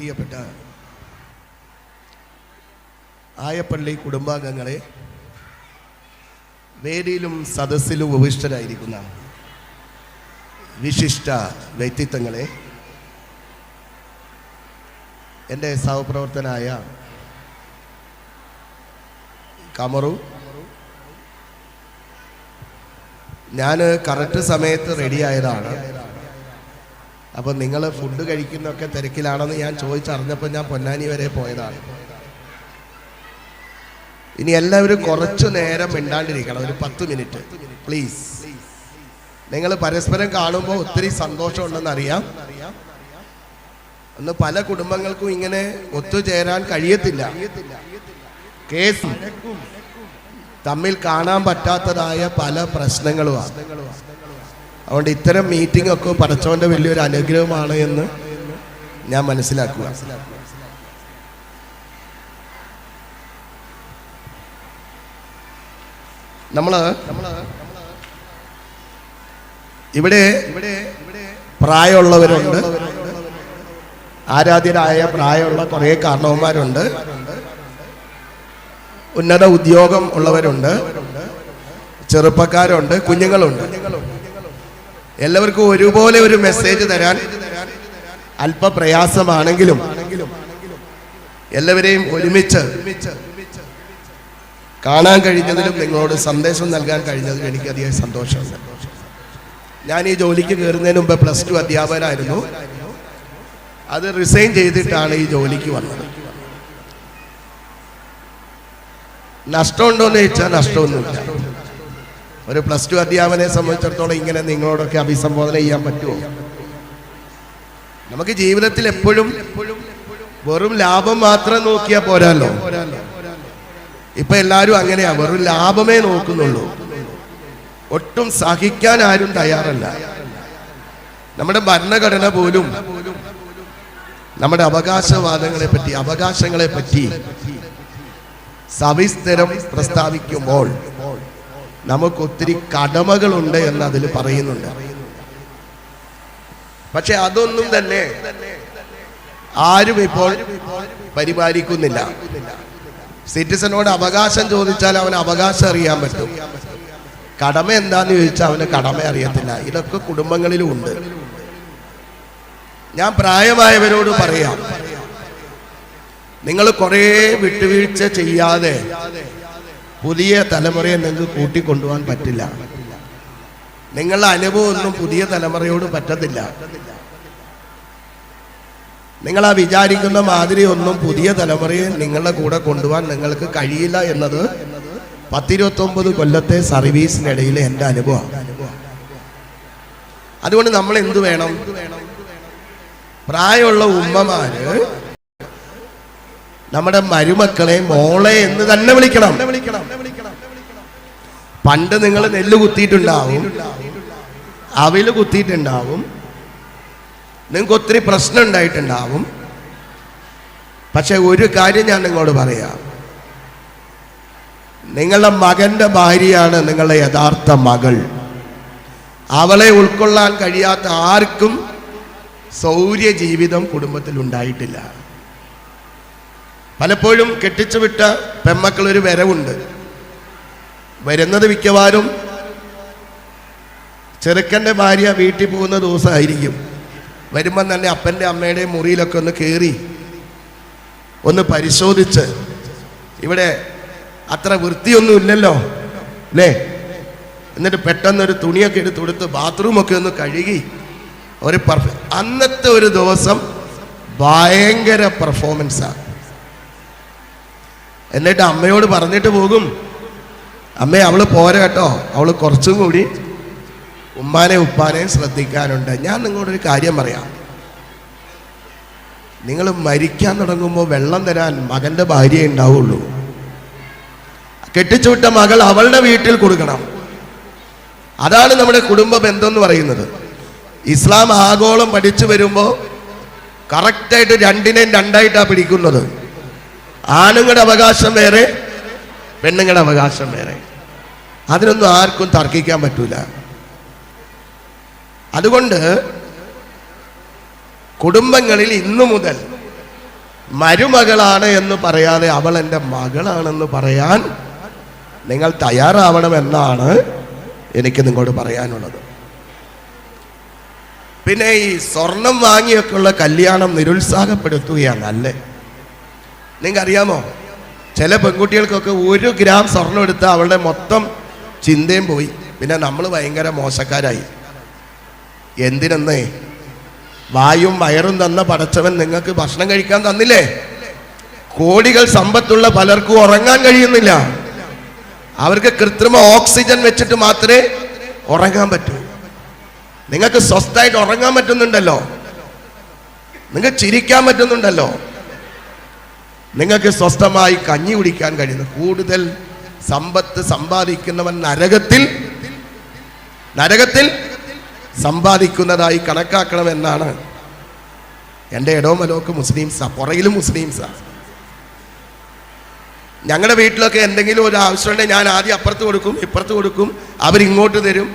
പ്രിയപ്പെട്ട ആയപ്പള്ളി കുടുംബാംഗങ്ങളെ വേദിയിലും സദസ്സിലും ഉപവിഷ്ടരായിരിക്കുന്ന വിശിഷ്ട വ്യക്തിത്വങ്ങളെ എന്റെ സഹപ്രവർത്തനായ കമറു ഞാൻ കറക്റ്റ് സമയത്ത് റെഡിയായതാണ് അപ്പം നിങ്ങൾ ഫുഡ് കഴിക്കുന്നൊക്കെ തിരക്കിലാണെന്ന് ഞാൻ ചോദിച്ചറിഞ്ഞപ്പോൾ ഞാൻ പൊന്നാനി വരെ പോയതാണ്. ഇനി എല്ലാവരും കുറച്ചു നേരം മിണ്ടാണ്ടിരിക്കണം. ഒരു പത്ത് മിനിറ്റ്. പ്ലീസ് നിങ്ങൾ പരസ്പരം കാണുമ്പോൾ ഒത്തിരി സന്തോഷമുണ്ടെന്ന് അറിയാം അന്ന് പല കുടുംബങ്ങൾക്കും ഇങ്ങനെ ഒത്തുചേരാൻ കഴിയത്തില്ല. കേസ് തമ്മിൽ കാണാൻ പറ്റാത്തതായ പല പ്രശ്നങ്ങളുമാണ്. അതുകൊണ്ട് ഇത്തരം മീറ്റിംഗ് ഒക്കെ പടച്ചോന്റെ വലിയൊരു അനുഗ്രഹമാണ് എന്ന് ഞാൻ മനസ്സിലാക്കുക. ഇവിടെ ഇവിടെ പ്രായമുള്ളവരുണ്ട്. ആരാധ്യരായ പ്രായമുള്ള കുറേ കാരണവന്മാരുണ്ട്. ഉന്നത ഉദ്യോഗം ഉള്ളവരുണ്ട്. ചെറുപ്പക്കാരുണ്ട്. കുഞ്ഞുങ്ങളുണ്ട്. എല്ലാവർക്കും ഒരുപോലെ ഒരു മെസ്സേജ് തരാൻ അല്പ പ്രയാസമാണെങ്കിലും എല്ലാവരെയും ഒരുമിച്ച് കാണാൻ കഴിഞ്ഞതിലും നിങ്ങളോട് സന്ദേശം നൽകാൻ കഴിഞ്ഞതിലും എനിക്കധികം സന്തോഷം ഞാൻ ഈ ജോലിക്ക് കയറുന്നതിന് മുമ്പ് പ്ലസ് ടു അധ്യാപകനായിരുന്നു. അത് റിസൈൻ ചെയ്തിട്ടാണ് ഈ ജോലിക്ക് വന്നത്. നഷ്ടമുണ്ടോ എന്ന് ചോദിച്ചാൽ നഷ്ടമൊന്നുമില്ല. ഒരു പ്ലസ് ടു അധ്യാപനെ സംബന്ധിച്ചിടത്തോളം ഇങ്ങനെ നിങ്ങളോടൊക്കെ അഭിസംബോധന ചെയ്യാൻ പറ്റുമോ? നമുക്ക് ജീവിതത്തിൽ എപ്പോഴും വെറും ലാഭം മാത്രം നോക്കിയാൽ പോരാല്ലോ ഇപ്പൊ എല്ലാരും അങ്ങനെയാ വെറും ലാഭമേ നോക്കുന്നുള്ളൂ. ഒട്ടും സഹിക്കാൻ ആരും തയ്യാറല്ല. നമ്മുടെ ഭരണഘടന പോലും നമ്മുടെ അവകാശവാദങ്ങളെ പറ്റി അവകാശങ്ങളെ പറ്റി സവിസ്തരം പ്രസ്താവിക്കുമ്പോൾ നമുക്ക് ഒത്തിരി കടമകളുണ്ട് എന്ന് അതിൽ പറയുന്നുണ്ട്. പക്ഷെ അതൊന്നും തന്നെ ആരും ഇപ്പോൾ പരിപാലിക്കുന്നില്ല. സിറ്റിസനോട് അവകാശം ചോദിച്ചാൽ അവന് അവകാശം അറിയാൻ പറ്റും. കടമ എന്താന്ന് ചോദിച്ചാൽ അവന് കടമ അറിയത്തില്ല. ഇതൊക്കെ കുടുംബങ്ങളിലും ഉണ്ട്. ഞാൻ പ്രായമായവരോട് പറയാം. നിങ്ങൾ കുറേ വിട്ടുവീഴ്ച ചെയ്യാതെ പുതിയ തലമുറയെ നിങ്ങൾക്ക് കൂട്ടിക്കൊണ്ടുപോകാൻ പറ്റില്ല. നിങ്ങളുടെ അനുഭവം ഒന്നും പുതിയ തലമുറയോട് പറ്റത്തില്ല. നിങ്ങൾ ആ വിചാരിക്കുന്ന മാതിരി ഒന്നും പുതിയ തലമുറയെ നിങ്ങളുടെ കൂടെ കൊണ്ടുപോകാൻ നിങ്ങൾക്ക് കഴിയില്ല എന്നത് പത്തിരുപത്തൊമ്പത് കൊല്ലത്തെ സർവീസിനിടയിലെ എന്റെ അനുഭവം. അതുകൊണ്ട് നമ്മൾ എന്തു വേണം? പ്രായമുള്ള ഉമ്മമാര് നമ്മുടെ മരുമക്കളെ മോളെ എന്ന് തന്നെ വിളിക്കണം. പണ്ട് നിങ്ങൾ നെല്ല് കുത്തിയിട്ടുണ്ടാവും. അവിൽ കുത്തിയിട്ടുണ്ടാവും. നിങ്ങൾക്ക് ഒത്തിരി പ്രശ്നം ഉണ്ടായിട്ടുണ്ടാവും. പക്ഷെ ഒരു കാര്യം ഞാൻ നിങ്ങളോട് പറയാം. നിങ്ങളുടെ മകന്റെ ഭാര്യയാണ് നിങ്ങളുടെ യഥാർത്ഥ മകൾ. അവളെ ഉൾക്കൊള്ളാൻ കഴിയാത്ത ആർക്കും സൗര്യ ജീവിതം കുടുംബത്തിൽ ഉണ്ടായിട്ടില്ല. പലപ്പോഴും കെട്ടിച്ചു വിട്ട പെമ്മക്കൾ ഒരു വരവുണ്ട്. വരുന്നത് മിക്കവാറും ചെറുക്കന്റെ ഭാര്യ വീട്ടിൽ പോകുന്ന ദിവസമായിരിക്കും. വരുമ്പം തന്നെ അപ്പന്റെ അമ്മയുടെ മുറിയിലൊക്കെ ഒന്ന് കയറി ഒന്ന് പരിശോധിച്ച് ഇവിടെ അത്ര വൃത്തിയൊന്നും ഇല്ലല്ലോ അല്ലേ? എന്നിട്ട് പെട്ടെന്നൊരു തുണിയൊക്കെ എടുത്ത് കൊടുത്ത് ബാത്റൂമൊക്കെ ഒന്ന് കഴുകി ഒരു പെർഫെ അന്നത്തെ ഒരു ദിവസം ഭയങ്കര പെർഫോമൻസാണ് എന്നിട്ട് അമ്മയോട് പറഞ്ഞിട്ട് പോകും. അമ്മേ അവൾ പോരെ കേട്ടോ. അവൾ കുറച്ചും കൂടി ഉമ്മാനെ ഉപ്പാനെയും ശ്രദ്ധിക്കാനുണ്ട്. ഞാൻ നിങ്ങളോടൊരു കാര്യം പറയാം. നിങ്ങൾ മരിക്കാൻ തുടങ്ങുമ്പോൾ വെള്ളം തരാൻ മകന്റെ ഭാര്യ ഉണ്ടാവുള്ളൂ. കെട്ടിച്ചുവിട്ട മകൾ അവളുടെ വീട്ടിൽ കൊടുക്കണം. അതാണ് നമ്മുടെ കുടുംബ ബന്ധം എന്ന് പറയുന്നത്. ഇസ്ലാം ആഗോളം പഠിച്ചു വരുമ്പോൾ കറക്റ്റായിട്ട് രണ്ടിനെയും രണ്ടായിട്ടാണ് പിടിക്കുന്നത്. ആണുങ്ങളുടെ അവകാശം വേറെ പെണ്ണുങ്ങളുടെ അവകാശം വേറെ. അതിനൊന്നും ആർക്കും തർക്കിക്കാൻ പറ്റൂല. അതുകൊണ്ട് കുടുംബങ്ങളിൽ ഇന്നു മുതൽ മരുമകളാണ് എന്ന് പറയാതെ അവൾ എന്റെ മകളാണെന്ന് പറയാൻ നിങ്ങൾ തയ്യാറാവണമെന്നാണ് എനിക്ക് നിങ്ങളോട് പറയാനുള്ളത്. പിന്നെ ഈ സ്വർണം വാങ്ങിയൊക്കെയുള്ള കല്യാണം നിരുത്സാഹപ്പെടുത്തുകയാണ് അല്ലേ? നിങ്ങൾക്കറിയാമോ ചില പെൺകുട്ടികൾക്കൊക്കെ ഒരു ഗ്രാം സ്വർണം എടുത്ത് അവളുടെ മൊത്തം ചിന്തയും പോയി. പിന്നെ നമ്മൾ ഭയങ്കര മോശക്കാരായി. എന്തിനെന്നേ? വായും വയറും തന്ന പടച്ചവൻ നിങ്ങൾക്ക് ഭക്ഷണം കഴിക്കാൻ തന്നില്ലേ? കോടികൾ സമ്പത്തുള്ള പലർക്കും ഉറങ്ങാൻ കഴിയുന്നില്ല. അവർക്ക് കൃത്രിമ ഓക്സിജൻ വെച്ചിട്ട് മാത്രമേ ഉറങ്ങാൻ പറ്റൂ. നിങ്ങൾക്ക് സ്വസ്ഥമായിട്ട് ഉറങ്ങാൻ പറ്റുന്നുണ്ടല്ലോ. നിങ്ങൾക്ക് ചിരിക്കാൻ പറ്റുന്നുണ്ടല്ലോ. നിങ്ങൾക്ക് സ്വസ്ഥമായി കഞ്ഞി കുടിക്കാൻ കഴിയുന്നു കൂടുതൽ സമ്പത്ത് സമ്പാദിക്കുന്നവൻ നരകത്തിൽ നരകത്തിൽ സമ്പാദിക്കുന്നതായി കണക്കാക്കണമെന്നാണ് എന്റെ ഇടവുമലോക്ക് മുസ്ലിംസാ പുറകിലും മുസ്ലിംസാ. ഞങ്ങളുടെ വീട്ടിലൊക്കെ എന്തെങ്കിലും ഒരു ആവശ്യമുണ്ടെങ്കിൽ ഞാൻ ആദ്യം അപ്പുറത്ത് കൊടുക്കും ഇപ്പുറത്ത് കൊടുക്കും അവരിങ്ങോട്ട് തരും.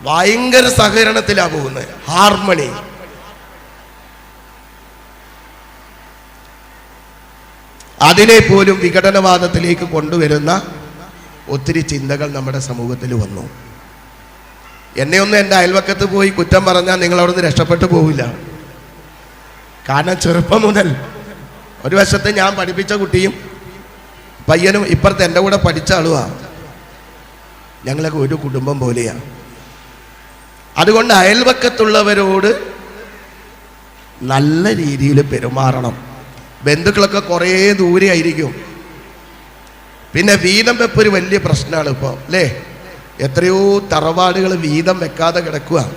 ഭയങ്കര സഹകരണത്തിലാണ് പോകുന്നത്. ഹാർമണി. അതിനെ പോലും വിഘടനവാദത്തിലേക്ക് കൊണ്ടുവരുന്ന ഒത്തിരി ചിന്തകൾ നമ്മുടെ സമൂഹത്തിൽ വന്നു. എന്നെ ഒന്ന് എന്റെ അയൽവക്കത്ത് പോയി കുറ്റം പറഞ്ഞാൽ നിങ്ങൾ അവിടുന്ന് രക്ഷപ്പെട്ടു പോവില്ല. കാരണം ചെറുപ്പം മുതൽ ഒരു വശത്ത് ഞാൻ പഠിപ്പിച്ച കുട്ടിയും പയ്യനും ഇപ്പുറത്ത് എന്റെ കൂടെ പഠിച്ച ആളുമാണ് ഞങ്ങളൊക്കെ ഒരു കുടുംബം പോലെയാണ് അതുകൊണ്ട് അയൽവക്കത്തുള്ളവരോട് നല്ല രീതിയിൽ പെരുമാറണം. ബന്ധുക്കളൊക്കെ കുറേ ദൂരെ ആയിരിക്കും. പിന്നെ വീതം വെപ്പ് ഒരു വലിയ പ്രശ്നമാണ് ഇപ്പോൾ അല്ലേ? എത്രയോ തറവാടുകൾ വീതം വെക്കാതെ കിടക്കുക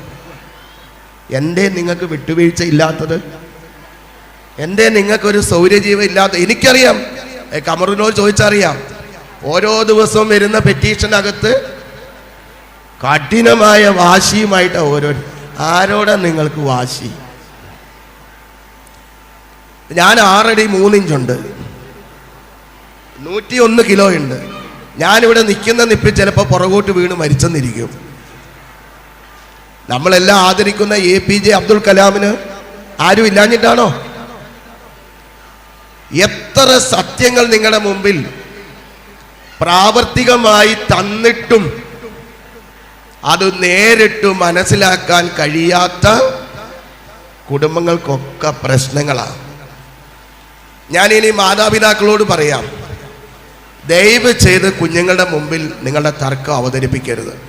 എന്റെ നിങ്ങൾക്ക് വിട്ടുവീഴ്ച ഇല്ലാത്തത്? എന്റെ നിങ്ങൾക്കൊരു സൗരജീവം ഇല്ലാത്ത എനിക്കറിയാം. കമറിനോട് ചോദിച്ചറിയാം. ഓരോ ദിവസവും വരുന്ന പെറ്റീഷനകത്ത് കഠിനമായ വാശിയുമായിട്ടാണ് ഓരോ ആരോടാ നിങ്ങൾക്ക് വാശി? ഞാൻ ആറടി മൂന്നിഞ്ചുണ്ട്. നൂറ്റി ഒന്ന് കിലോ ഉണ്ട്. ഞാനിവിടെ നിൽക്കുന്ന നിപ്പിൽ ചിലപ്പോൾ പുറകോട്ട് വീണ് മരിച്ചെന്നിരിക്കും. നമ്മളെല്ലാം ആദരിക്കുന്ന എ പി ജെ അബ്ദുൽ കലാമിന് ആരും ഇല്ലാഞ്ഞിട്ടാണോ? എത്ര സത്യങ്ങൾ നിങ്ങളുടെ മുമ്പിൽ പ്രാവർത്തികമായി തന്നിട്ടും അത് നേരിട്ട് മനസ്സിലാക്കാൻ കഴിയാത്ത കുടുംബങ്ങൾക്കൊക്കെ പ്രശ്നങ്ങളാണ് ഞാനിനി മാതാപിതാക്കളോട് പറയാം. ദയവ് ചെയ്ത് കുഞ്ഞുങ്ങളുടെ മുമ്പിൽ നിങ്ങളുടെ തർക്കം അവതരിപ്പിക്കരുത്.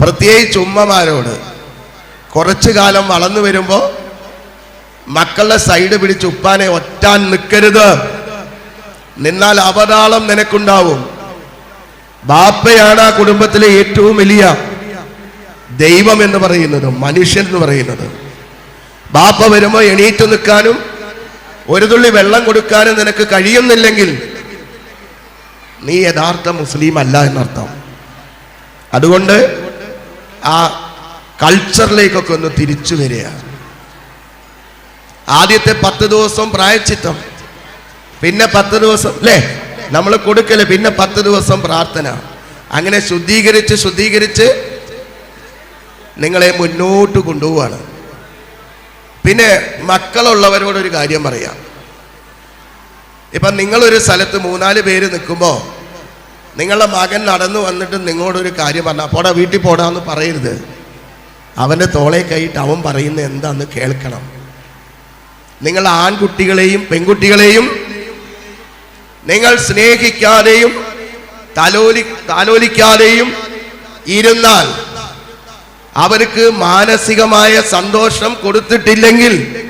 പ്രത്യേകിച്ച് ഉമ്മമാരോട്. കുറച്ചു കാലം വളർന്നു വരുമ്പോൾ മക്കളുടെ സൈഡ് പിടിച്ച് ഉപ്പാനെ ഒറ്റാൻ നിൽക്കരുത് നിന്നാൽ അവതാളം നിനക്കുണ്ടാവും. ബാപ്പയാണ് ആ കുടുംബത്തിലെ ഏറ്റവും വലിയ ദൈവം എന്ന് പറയുന്നത് മനുഷ്യൻ എന്ന് പറയുന്നത്. ബാപ്പ വരുമ്പോൾ എണീറ്റ് നിൽക്കാനും ഒരു തുള്ളി വെള്ളം കൊടുക്കാനും നിനക്ക് കഴിയുന്നില്ലെങ്കിൽ നീ യഥാർത്ഥ മുസ്ലിം അല്ല എന്നർത്ഥം. അതുകൊണ്ട് ആ കൾച്ചറിലേക്കൊക്കെ ഒന്ന് തിരിച്ചു വരിക. ആദ്യത്തെ പത്ത് ദിവസം പ്രായച്ചിത്തം. പിന്നെ പത്ത് ദിവസം അല്ലേ നമ്മൾ കൊടുക്കൽ പിന്നെ പത്ത് ദിവസം പ്രാർത്ഥന. അങ്ങനെ ശുദ്ധീകരിച്ച് ശുദ്ധീകരിച്ച് നിങ്ങളെ മുന്നോട്ട് കൊണ്ടുപോവാണ്. പിന്നെ മക്കളുള്ളവരോട് ഒരു കാര്യം പറയാം. ഇപ്പം നിങ്ങളൊരു സ്ഥലത്ത് മൂന്നാൽ പേര് നിൽക്കുമ്പോൾ നിങ്ങളുടെ മകൻ നടന്നു വന്നിട്ട് നിങ്ങളോടൊരു കാര്യം പറഞ്ഞാൽ പോടാ വീട്ടിൽ പോടാന്ന് പറയരുത്. അവന്റെ തോളെ കൈയിട്ട് അവൻ പറയുന്ന എന്താന്ന് കേൾക്കണം. നിങ്ങൾ ആൺകുട്ടികളെയും പെൺകുട്ടികളെയും നിങ്ങൾ സ്നേഹിക്കാതെയും തലോലി താലോലിക്കാതെയും ഇരുന്നാൽ അവർക്ക് മാനസികമായ സന്തോഷം കൊടുത്തിട്ടില്ലെങ്കിൽ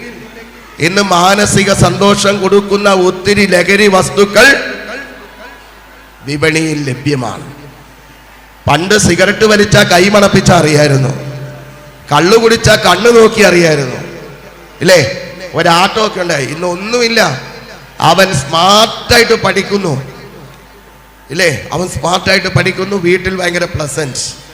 ഇന്ന് മാനസിക സന്തോഷം കൊടുക്കുന്ന ഒത്തിരി ലഹരി വസ്തുക്കൾ വിപണിയിൽ ലഭ്യമാണ്. പണ്ട് സിഗരറ്റ് വലിച്ച കൈമണപ്പിച്ച അറിയായിരുന്നു. കള്ളു കുടിച്ച കണ്ണു നോക്കി അറിയായിരുന്നു. ഇല്ലേ? ഒരാട്ടോ ഒക്കെ ഉണ്ടായി. ഇന്ന് ഒന്നുമില്ല. അവൻ സ്മാർട്ടായിട്ട് പഠിക്കുന്നു. ഇല്ലേ? അവൻ സ്മാർട്ടായിട്ട് പഠിക്കുന്നു. വീട്ടിൽ ഭയങ്കര പ്ലസന്റ്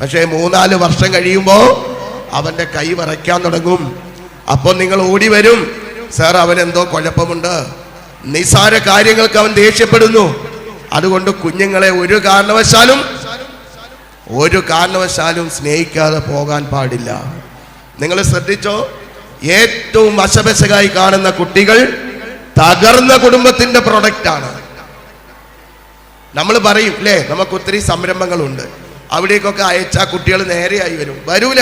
പക്ഷേ മൂന്നാൽ വർഷം കഴിയുമ്പോൾ അവന്റെ കൈ വരയ്ക്കാൻ തുടങ്ങും. അപ്പോൾ നിങ്ങൾ ഓടി വരും. സാർ അവൻ എന്തോ കുഴപ്പമുണ്ട്. നിസാര കാര്യങ്ങൾക്ക് അവൻ ദേഷ്യപ്പെടുന്നു. അതുകൊണ്ട് കുഞ്ഞുങ്ങളെ ഒരു കാരണവശാലും ഒരു കാരണവശാലും സ്നേഹിക്കാതെ പോകാൻ പാടില്ല. നിങ്ങൾ ശ്രദ്ധിച്ചോ? ഏറ്റവും വശപശകായി കാണുന്ന കുട്ടികൾ തകർന്ന കുടുംബത്തിന്റെ പ്രൊഡക്റ്റ് ആണ്. നമ്മൾ പറയും അല്ലേ നമുക്ക് ഒത്തിരി സംരംഭങ്ങളുണ്ട്. അവിടേക്കൊക്കെ അയച്ച കുട്ടികൾ നേരെയായി വരും. വരൂല.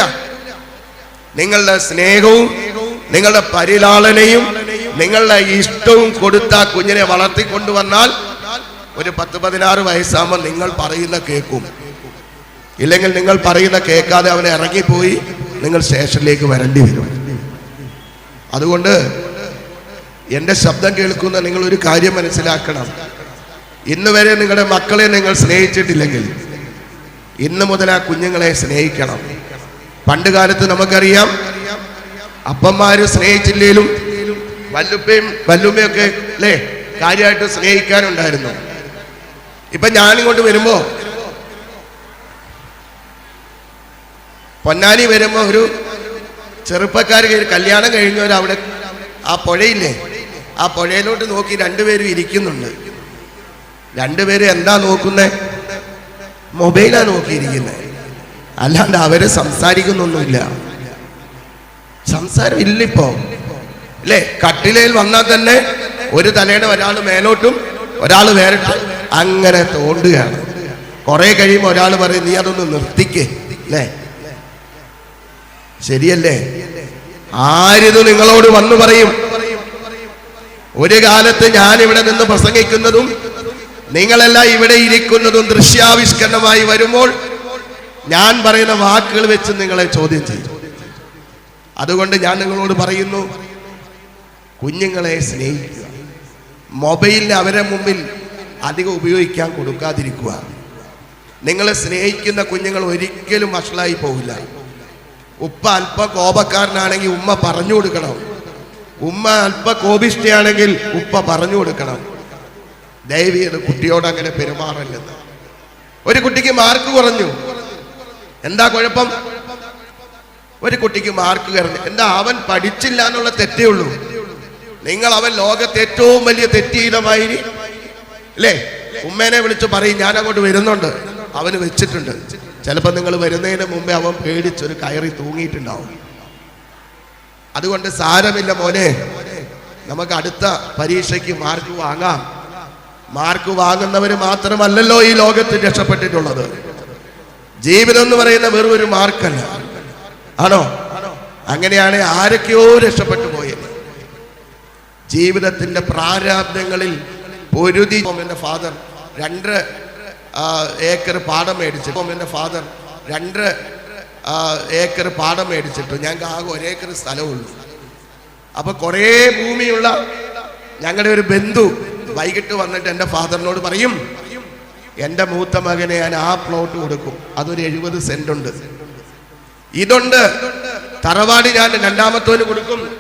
നിങ്ങളുടെ സ്നേഹവും നിങ്ങളുടെ പരിലാളനയും നിങ്ങളുടെ ഇഷ്ടവും കൊടുത്ത കുഞ്ഞിനെ വളർത്തിക്കൊണ്ടുവന്നാൽ ഒരു പത്ത് പതിനാറ് വയസ്സാകുമ്പോൾ നിങ്ങൾ പറയുന്ന കേൾക്കും. ഇല്ലെങ്കിൽ നിങ്ങൾ പറയുന്ന കേൾക്കാതെ അവനെ ഇറങ്ങിപ്പോയി നിങ്ങൾ സ്റ്റേഷനിലേക്ക് വരേണ്ടി വരും. അതുകൊണ്ട് എന്റെ ശബ്ദം കേൾക്കുന്ന നിങ്ങൾ ഒരു കാര്യം മനസ്സിലാക്കണം. ഇന്ന് വരെ നിങ്ങളുടെ മക്കളെ നിങ്ങൾ സ്നേഹിച്ചിട്ടില്ലെങ്കിൽ ഇന്ന് മുതൽ ആ കുഞ്ഞുങ്ങളെ സ്നേഹിക്കണം. പണ്ട് കാലത്ത് നമുക്കറിയാം അപ്പന്മാര് സ്നേഹിച്ചില്ലേലും വല്ലുപ്പയും വല്ലുമ്മയൊക്കെ അല്ലേ കാര്യമായിട്ട് സ്നേഹിക്കാനുണ്ടായിരുന്നു. ഇപ്പൊ ഞാനിങ്ങോട്ട് വരുമ്പോ പൊന്നാനി വരുമ്പോ ഒരു ചെറുപ്പക്കാർ കല്യാണം കഴിഞ്ഞവർ അവിടെ ആ പുഴയില്ലേ? ആ പുഴയിലോട്ട് നോക്കി രണ്ടുപേരും ഇരിക്കുന്നുണ്ട്. രണ്ടുപേരും എന്താ നോക്കുന്നേ? മൊബൈലാ നോക്കിയിരിക്കുന്നത് അല്ലാണ്ട് അവർ സംസാരിക്കുന്നൊന്നുമില്ല. സംസാരം ഇല്ലിപ്പോ അല്ലേ കട്ടിലയിൽ വന്നാൽ തന്നെ ഒരു തലയുടെ ഒരാൾ മേലോട്ടും ഒരാൾ വേറിട്ടും അങ്ങനെ തോണ്ടുകയാണ്. കുറെ കഴിയുമ്പോൾ ഒരാൾ പറയും നീ അതൊന്ന് നിർത്തിക്കേ. അല്ലേ ശരിയല്ലേ? ആരിത് നിങ്ങളോട് വന്നു പറയും? ഒരു കാലത്ത് ഞാൻ ഇവിടെ നിന്ന് പ്രസംഗിക്കുന്നതും നിങ്ങളെല്ലാം ഇവിടെ ഇരിക്കുന്നതും ദൃശ്യാവിഷ്കരണമായി വരുമ്പോൾ ഞാൻ പറയുന്ന വാക്കുകൾ വെച്ച് നിങ്ങളെ ചോദ്യം ചെയ്യും. അതുകൊണ്ട് ഞാൻ നിങ്ങളോട് പറയുന്നു കുഞ്ഞുങ്ങളെ സ്നേഹിക്കുക. മൊബൈലിന് അവരെ മുമ്പിൽ അധികം ഉപയോഗിക്കാൻ കൊടുക്കാതിരിക്കുക. നിങ്ങളെ സ്നേഹിക്കുന്ന കുഞ്ഞുങ്ങൾ ഒരിക്കലും വഷളായി പോകില്ല ഉപ്പ അല്പ കോപക്കാരനാണെങ്കിൽ ഉമ്മ പറഞ്ഞു കൊടുക്കണം. ഉമ്മ അല്പ കോപിഷ്ഠയാണെങ്കിൽ ഉപ്പ പറഞ്ഞു കൊടുക്കണം. ദയവീത് കുട്ടിയോട് അങ്ങനെ പെരുമാറല്ലെന്ന് ഒരു കുട്ടിക്ക് മാർക്ക് കുറഞ്ഞു. എന്താ കുഴപ്പം? ഒരു കുട്ടിക്ക് മാർക്ക് കുറഞ്ഞു. എന്താ അവൻ പഠിച്ചില്ല എന്നുള്ള തെറ്റേ ഉള്ളൂ. നിങ്ങൾ അവൻ ലോകത്തെ ഏറ്റവും വലിയ തെറ്റ് ചെയ്ത മാതിരി അല്ലേ? ഉമ്മേനെ വിളിച്ച് പറയും ഞാൻ അങ്ങോട്ട് വരുന്നുണ്ട്. അവന് വെച്ചിട്ടുണ്ട്. ചിലപ്പോൾ നിങ്ങൾ വരുന്നതിന് മുമ്പേ അവൻ പേടിച്ചൊരു കയറി തൂങ്ങിയിട്ടുണ്ടാവും. അതുകൊണ്ട് സാരമില്ല മോനെ. നമുക്ക് അടുത്ത പരീക്ഷയ്ക്ക് മാർക്ക് വാങ്ങാം. മാർക്ക് വാങ്ങുന്നവർ മാത്രമല്ലല്ലോ ഈ ലോകത്ത് രക്ഷപ്പെട്ടിട്ടുള്ളത്. ജീവിതം എന്ന് പറയുന്ന വെറും ഒരു മാർക്കല്ല. ആണോ? അങ്ങനെയാണ് ആരൊക്കെയോ രക്ഷപ്പെട്ടു പോയത്. ജീവിതത്തിന്റെ പ്രാരാബ്ദങ്ങളിൽ പൊരുതി എന്റെ ഫാദർ രണ്ട് ഏക്കർ പാടം മേടിച്ചിട്ട് എന്റെ ഫാദർ രണ്ട് ഏക്കർ പാടം മേടിച്ചിട്ട്. ഞങ്ങൾക്ക് ആകെ ഒരേക്കർ സ്ഥലമുള്ളൂ അപ്പൊ കുറേ ഭൂമിയുള്ള ഞങ്ങളുടെ ഒരു ബന്ധു വൈകിട്ട് വന്നിട്ട് എന്റെ ഫാദറിനോട് പറയും എന്റെ മൂത്ത മകനെ ഞാൻ ആ പ്ലോട്ട് കൊടുക്കും. അതൊരു എഴുപത് സെന്റ് ഉണ്ട്. ഇതുണ്ട്. തറവാട് ഞാൻ രണ്ടാമത്തോന് കൊടുക്കും.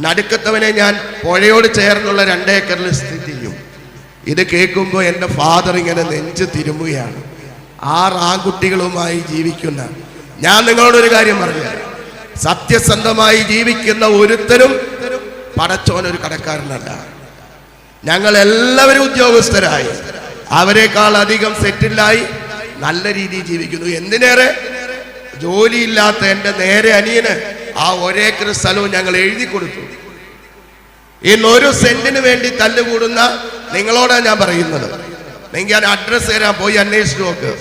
നടുക്കത്തവനെ ഞാൻ പുഴയോട് ചേർന്നുള്ള രണ്ടേക്കറിൽ സ്ഥിതി ചെയ്യും. ഇത് കേൾക്കുമ്പോൾ എന്റെ ഫാദർ ഇങ്ങനെ നെഞ്ച് തിരുമുകയാണ് ആറ് ആൺകുട്ടികളുമായി ജീവിക്കുന്ന ഞാൻ നിങ്ങളോടൊരു കാര്യം പറഞ്ഞു. സത്യസന്ധമായി ജീവിക്കുന്ന ഒരുത്തരും പടച്ചോനൊരു കടക്കാരനല്ല. ഞങ്ങൾ എല്ലാവരും ഉദ്യോഗസ്ഥരായി. അവരെക്കാൾ അധികം സെറ്റിലായി നല്ല രീതിയിൽ ജീവിക്കുന്നു. എന്തിനേറെ? ജോലിയില്ലാത്ത എന്റെ നേരെ അനിയന് ആ ഒരേക്കർ സ്ഥലവും ഞങ്ങൾ എഴുതി കൊടുത്തു. ഇന്ന് ഒരു സെന്റിന് വേണ്ടി തല്ലുകൂടുന്ന നിങ്ങളോടാണ് ഞാൻ പറയുന്നത്. നിങ്ങൾ ഞാൻ അഡ്രസ് തരാൻ പോയി അന്വേഷിച്ചു നോക്ക്.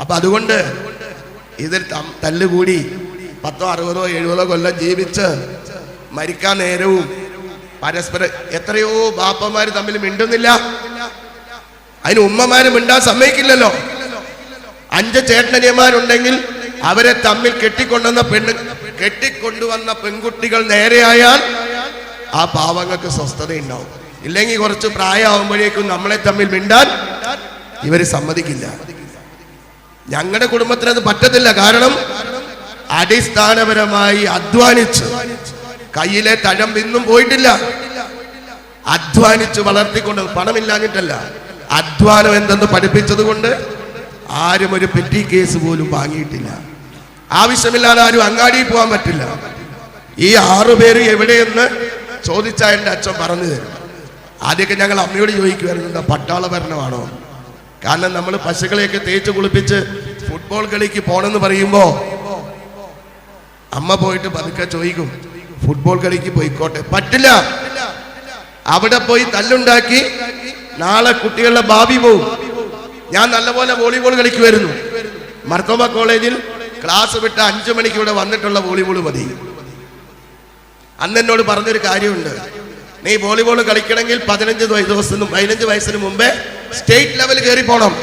അപ്പൊ അതുകൊണ്ട് ഇതിൽ തല്ലുകൂടി പത്തോ അറുപതോ എഴുപതോ കൊല്ലം ജീവിച്ച് മരിക്കാൻ നേരവും പരസ്പരം എത്രയോ ബാപ്പമാര് തമ്മിൽ മിണ്ടുന്നില്ല. അതിന് ഉമ്മമാര് മിണ്ടാൻ സമ്മതിക്കില്ലല്ലോ. അഞ്ച് ചേട്ടനിയന്മാരുണ്ടെങ്കിൽ അവരെ തമ്മിൽ കെട്ടിക്കൊണ്ടുവന്ന പെണ്ണ് കെട്ടിക്കൊണ്ടുവന്ന പെൺകുട്ടികൾ നേരെയായാൽ ആ പാവങ്ങൾക്ക് സ്വസ്ഥത ഉണ്ടാവും ഇല്ലെങ്കിൽ കുറച്ച് പ്രായമാകുമ്പോഴേക്കും നമ്മളെ തമ്മിൽ മിണ്ടാൻ ഇവർ സമ്മതിക്കില്ല. ഞങ്ങളുടെ കുടുംബത്തിന് അത് പറ്റത്തില്ല. കാരണം അടിസ്ഥാനപരമായി അധ്വാനിച്ച് കയ്യിലെ തഴം ഇന്നും പോയിട്ടില്ല. അധ്വാനിച്ച് വളർത്തിക്കൊണ്ട് പണമില്ലാഞ്ഞിട്ടല്ല. അധ്വാനം എന്തെന്ന് പഠിപ്പിച്ചത് കൊണ്ട് ആരും ഒരു പെറ്റി കേസ് പോലും വാങ്ങിയിട്ടില്ല. ആവശ്യമില്ലാതെ ആരും അങ്ങാടിയിൽ പോകാൻ പറ്റില്ല. ഈ ആറുപേര് എവിടെയെന്ന് ചോദിച്ചാൽ എന്റെ അച്ഛൻ പറഞ്ഞു തരും. ആദ്യമൊക്കെ ഞങ്ങൾ അമ്മയോട് ചോദിക്കുമായിരുന്നു എന്താ പട്ടാള ഭരണമാണോ? കാരണം നമ്മൾ പശുക്കളെയൊക്കെ തേച്ച് കുളിപ്പിച്ച് ഫുട്ബോൾ കളിക്ക് പോണെന്ന് പറയുമ്പോ അമ്മ പോയിട്ട് പതുക്കെ ചോദിക്കും ഫുട്ബോൾ കളിക്ക് പോയിക്കോട്ടെ. പറ്റില്ല. അവിടെ പോയി തല്ലുണ്ടാക്കി നാളെ കുട്ടികളുടെ ഭാവി പോവും. ഞാൻ നല്ലപോലെ വോളിബോൾ കളിക്കുമായിരുന്നു. മർത്തോമ കോളേജിൽ ക്ലാസ് വിട്ട് അഞ്ചു മണിക്ക് ഇവിടെ വന്നിട്ടുള്ള വോളിബോൾ മതി. അന്ന് എന്നോട് പറഞ്ഞൊരു കാര്യമുണ്ട്. നീ വോളിബോൾ കളിക്കണമെങ്കിൽ പതിനഞ്ച് ദിവസത്തിനും പതിനഞ്ച് വയസ്സിന് മുമ്പേ സ്റ്റേറ്റ് ലെവൽ കയറി പോണം.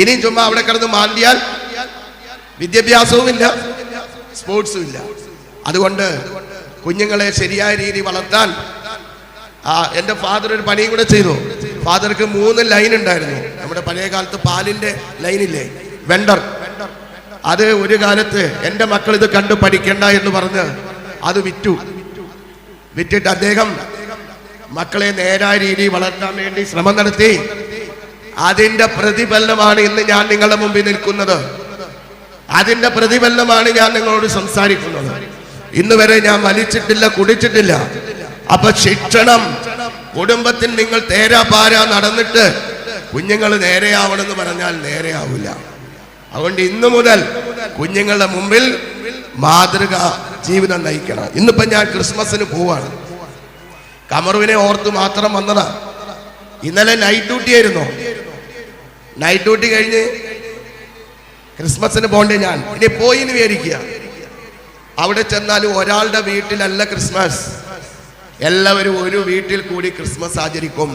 ഇനിയും ചുമ്മാ അവിടെ കിടന്ന് മാന്തിയാൽ വിദ്യാഭ്യാസവും ഇല്ല സ്പോർട്സും ഇല്ല അതുകൊണ്ട് കുഞ്ഞുങ്ങളെ ശരിയായ രീതി വളർത്താൻ. ആ എന്റെ ഫാദർ ഒരു പണിയും കൂടെ ചെയ്തു. ഫാദർക്ക് മൂന്ന് ലൈൻ ഉണ്ടായിരുന്നു. നമ്മുടെ പഴയ കാലത്ത് പാലിന്റെ ലൈനില്ലേ വെണ്ടർ അത് ഒരു കാലത്ത് എന്റെ മക്കൾ ഇത് കണ്ടു പഠിക്കണ്ട എന്ന് പറഞ്ഞ് അത് വിറ്റു. വിറ്റിട്ട് അദ്ദേഹം മക്കളെ നേരായ രീതി വളർത്താൻ വേണ്ടി ശ്രമം നടത്തി. അതിന്റെ പ്രതിഫലനമാണ് ഇന്ന് ഞാൻ നിങ്ങളുടെ മുമ്പിൽ നിൽക്കുന്നത്. അതിന്റെ പ്രതിഫലനമാണ് ഞാൻ നിങ്ങളോട് സംസാരിക്കുന്നത്. ഇന്ന് വരെ ഞാൻ വലിച്ചിട്ടില്ല കുടിച്ചിട്ടില്ല. അപ്പൊ ശിക്ഷണം. കുടുംബത്തിൽ നിങ്ങൾ തേരാ പാര നടന്നിട്ട് കുഞ്ഞുങ്ങൾ നേരെയാവണമെന്ന് പറഞ്ഞാൽ നേരെയാവില്ല അതുകൊണ്ട് ഇന്നു മുതൽ കുഞ്ഞുങ്ങളുടെ മുമ്പിൽ മാതൃക ജീവിതം നയിക്കണം. ഇന്നിപ്പോ ഞാൻ ക്രിസ്മസിന് പോവാണ്. കമറുവിനെ ഓർത്ത് മാത്രം വന്നതാ. ഇന്നലെ നൈറ്റ് ഡ്യൂട്ടി ആയിരുന്നു. നൈറ്റ് ഡ്യൂട്ടി കഴിഞ്ഞ് ക്രിസ്മസിന് പോണ്ടേ ഞാൻ. ഇനി പോയി എന്ന് വിചാരിക്കുക. അവിടെ ചെന്നാലും ഒരാളുടെ വീട്ടിലല്ല ക്രിസ്മസ്. എല്ലാവരും ഒരു വീട്ടിൽ കൂടി ക്രിസ്മസ് ആചരിക്കും.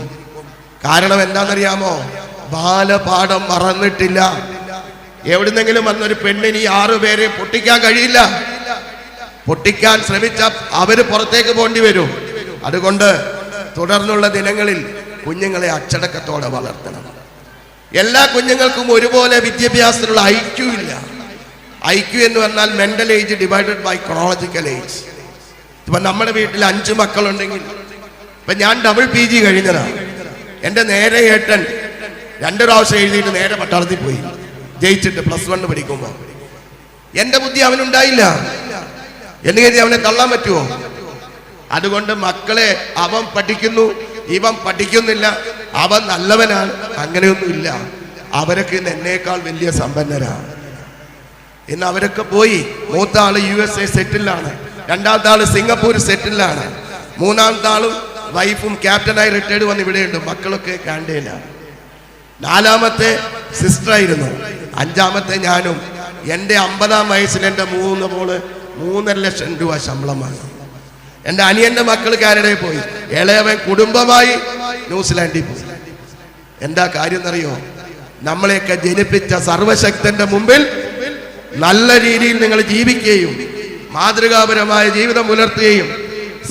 കാരണം എന്താണെന്നറിയാമോ? ബാലപാഠം മറന്നിട്ടില്ല. എവിടുന്നെങ്കിലും വന്നൊരു പെണ്ണിന് ഈ ആറു പേരെ പൊട്ടിക്കാൻ കഴിയില്ല. പൊട്ടിക്കാൻ ശ്രമിച്ച അവർ പുറത്തേക്ക് പോണ്ടി വരും. അതുകൊണ്ട് തുടർന്നുള്ള ദിനങ്ങളിൽ കുഞ്ഞുങ്ങളെ അച്ചടക്കത്തോടെ വളർത്തണം. എല്ലാ കുഞ്ഞുങ്ങൾക്കും ഒരുപോലെ വിദ്യാഭ്യാസത്തിനുള്ള ഐക്യു ഇല്ല ക്യു എന്ന് പറഞ്ഞാൽ mental age divided by chronological age ഇപ്പൊ നമ്മുടെ വീട്ടിൽ അഞ്ച് മക്കളുണ്ടെങ്കിൽ ഇപ്പൊ ഞാൻ ഡബിൾ പി ജി കഴിഞ്ഞതാണ് എന്റെ നേരെ ഏട്ടൻ രണ്ടു പ്രാവശ്യം എഴുതിയിട്ട് നേരെ പട്ടാളത്തിൽ പോയി. ജയിച്ചിട്ട് പ്ലസ് വൺ പഠിക്കുമ്പോൾ എന്റെ ബുദ്ധി അവനുണ്ടായില്ല. എന്ന് കരുതി അവനെ തള്ളാൻ പറ്റുമോ അതുകൊണ്ട് മക്കളെ അവൻ പഠിക്കുന്നു ഇവൻ പഠിക്കുന്നില്ല അവൻ നല്ലവനാണ് അങ്ങനെയൊന്നുമില്ല. അവരൊക്കെ എന്നേക്കാൾ വലിയ സമ്പന്നരാണ് ഇന്ന് അവരൊക്കെ പോയി. മൂത്ത ആൾ യു എസ് എ സെറ്റിലാണ്. രണ്ടാമത്തെ ആൾ സിംഗപ്പൂർ സെറ്റിലാണ്. മൂന്നാമത്തെ ആളും വൈഫും ക്യാപ്റ്റനായി റിട്ടയർഡ് വന്ന് ഇവിടെയുണ്ട്. മക്കളൊക്കെ കാൻഡയിലാണ് നാലാമത്തെ സിസ്റ്റർ ആയിരുന്നു. അഞ്ചാമത്തെ ഞാനും. എന്റെ അമ്പതാം വയസ്സിൽ എന്റെ മൂന്ന് മോൾ മൂന്നര ലക്ഷം രൂപ ശമ്പളമാണ് എന്റെ അനിയന്റെ മക്കൾ കാനഡയിൽ പോയി. ഇളയവൻ കുടുംബമായി ന്യൂസിലാൻഡിൽ പോയി. എന്താ കാര്യം എന്നറിയോ? നമ്മളെയൊക്കെ ജനിപ്പിച്ച സർവശക്തന്റെ മുമ്പിൽ നല്ല രീതിയിൽ നിങ്ങൾ ജീവിക്കുകയും മാതൃകാപരമായ ജീവിതം പുലർത്തുകയും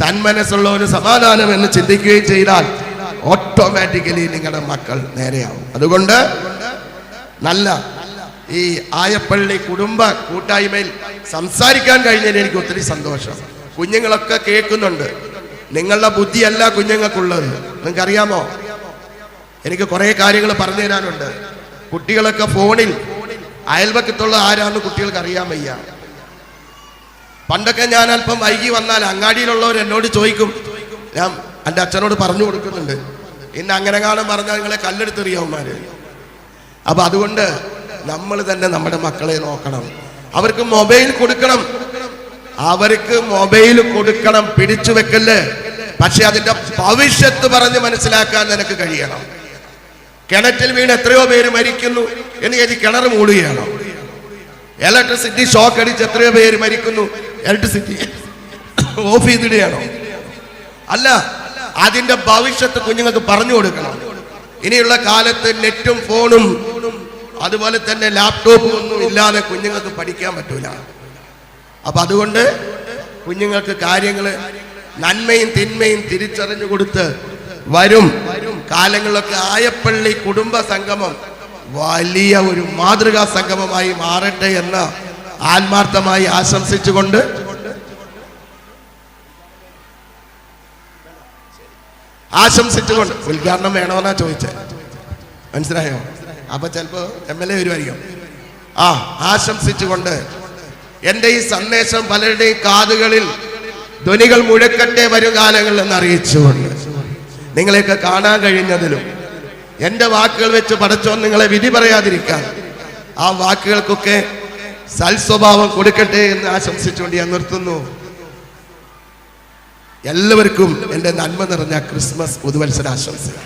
സന്മനസ്സുള്ള ഒരു സമാധാനം എന്ന് ചിന്തിക്കുകയും ചെയ്താൽ ഓട്ടോമാറ്റിക്കലി നിങ്ങളുടെ മക്കൾ നേരെയാവും. അതുകൊണ്ട് നല്ല ഈ ആയപ്പള്ളി കുടുംബ കൂട്ടായ്മയിൽ സംസാരിക്കാൻ കഴിഞ്ഞതിന് എനിക്ക് ഒത്തിരി സന്തോഷം. കുഞ്ഞുങ്ങളൊക്കെ കേൾക്കുന്നുണ്ട്. നിങ്ങളുടെ ബുദ്ധിയല്ല കുഞ്ഞുങ്ങൾക്കുള്ളത്. നിങ്ങൾക്കറിയാമോ? എനിക്ക് കുറേ കാര്യങ്ങൾ പറഞ്ഞു തരാനുണ്ട് കുട്ടികളൊക്കെ ഫോണിൽ അയൽവക്കത്തുള്ള ആരാന്ന് കുട്ടികൾക്ക് അറിയാൻ വയ്യ. പണ്ടൊക്കെ ഞാൻ അല്പം വൈകി വന്നാൽ അങ്ങാടിയിലുള്ളവർ എന്നോട് ചോദിക്കും. ഞാൻ എന്റെ അച്ഛനോട് പറഞ്ഞു കൊടുക്കുന്നുണ്ട്. ഇന്ന് അങ്ങനെ കാണാൻ പറഞ്ഞാൽ നിങ്ങളെ കല്ലെടുത്തെറിയാവുമാര് അപ്പൊ അതുകൊണ്ട് നമ്മൾ തന്നെ നമ്മുടെ മക്കളെ നോക്കണം. അവർക്ക് മൊബൈൽ കൊടുക്കണം. അവർക്ക് മൊബൈൽ കൊടുക്കണം. പിടിച്ചു വെക്കല്ലേ? പക്ഷെ അതിന്റെ ഭവിഷ്യത്ത് പറഞ്ഞ് മനസ്സിലാക്കാൻ നിനക്ക് കഴിയണം. കിണറ്റിൽ വീണ് എത്രയോ പേര് മരിക്കുന്നു എന്ന് കരുതി കിണർ മൂടുകയാണ്. ഇലക്ട്രിസിറ്റി ഷോക്ക് അടിച്ച് എത്രയോ പേര് മരിക്കുന്നു. ഇലക്ട്രിസിറ്റി ഓഫ് ചെയ്തിടുകയാണോ. അല്ല അതിന്റെ ഭവിഷ്യത്ത് കുഞ്ഞുങ്ങൾക്ക് പറഞ്ഞു കൊടുക്കണം. ഇനിയുള്ള കാലത്ത് നെറ്റും ഫോണും അതുപോലെ തന്നെ ലാപ്ടോപ്പും ഒന്നും ഇല്ലാതെ കുഞ്ഞുങ്ങൾക്ക് പഠിക്കാൻ പറ്റൂല. അപ്പൊ അതുകൊണ്ട് കുഞ്ഞുങ്ങൾക്ക് കാര്യങ്ങൾ നന്മയും തിന്മയും തിരിച്ചറിഞ്ഞു കൊടുത്ത് വരും. കാലങ്ങളിലൊക്കെ ആയപ്പള്ളി കുടുംബ സംഗമം വലിയ ഒരു മാതൃകാ സംഗമമായി മാറട്ടെ എന്ന് ആത്മാർത്ഥമായി ആശംസിച്ചുകൊണ്ട് ആശംസിച്ചുകൊണ്ട് ഉദ്ഘാടനം വേണമെന്നാ ചോദിച്ചത് മനസ്സിലായോ? അപ്പൊ ചിലപ്പോ എം എൽ എ വരുമായിരിക്കും. ആ ആശംസിച്ചുകൊണ്ട് എന്റെ ഈ സന്ദേശം പലരുടെയും കാതുകളിൽ ധ്വനികൾ മുഴക്കട്ടെ വരും കാലങ്ങളിൽ എന്ന് അറിയിച്ചുകൊണ്ട് നിങ്ങളെയൊക്കെ കാണാൻ കഴിഞ്ഞതിലും എന്റെ വാക്കുകൾ വെച്ച് പഠിച്ചോ നിങ്ങളെ വിധി പറയാതിരിക്കാൻ ആ വാക്കുകൾക്കൊക്കെ സൽസ്വഭാവം കൊടുക്കട്ടെ എന്ന് ആശംസിച്ചുകൊണ്ട് ഞാൻ നിർത്തുന്നു. എല്ലാവർക്കും എന്റെ നന്മ നിറഞ്ഞ ക്രിസ്മസ് പുതുവത്സര ആശംസകൾ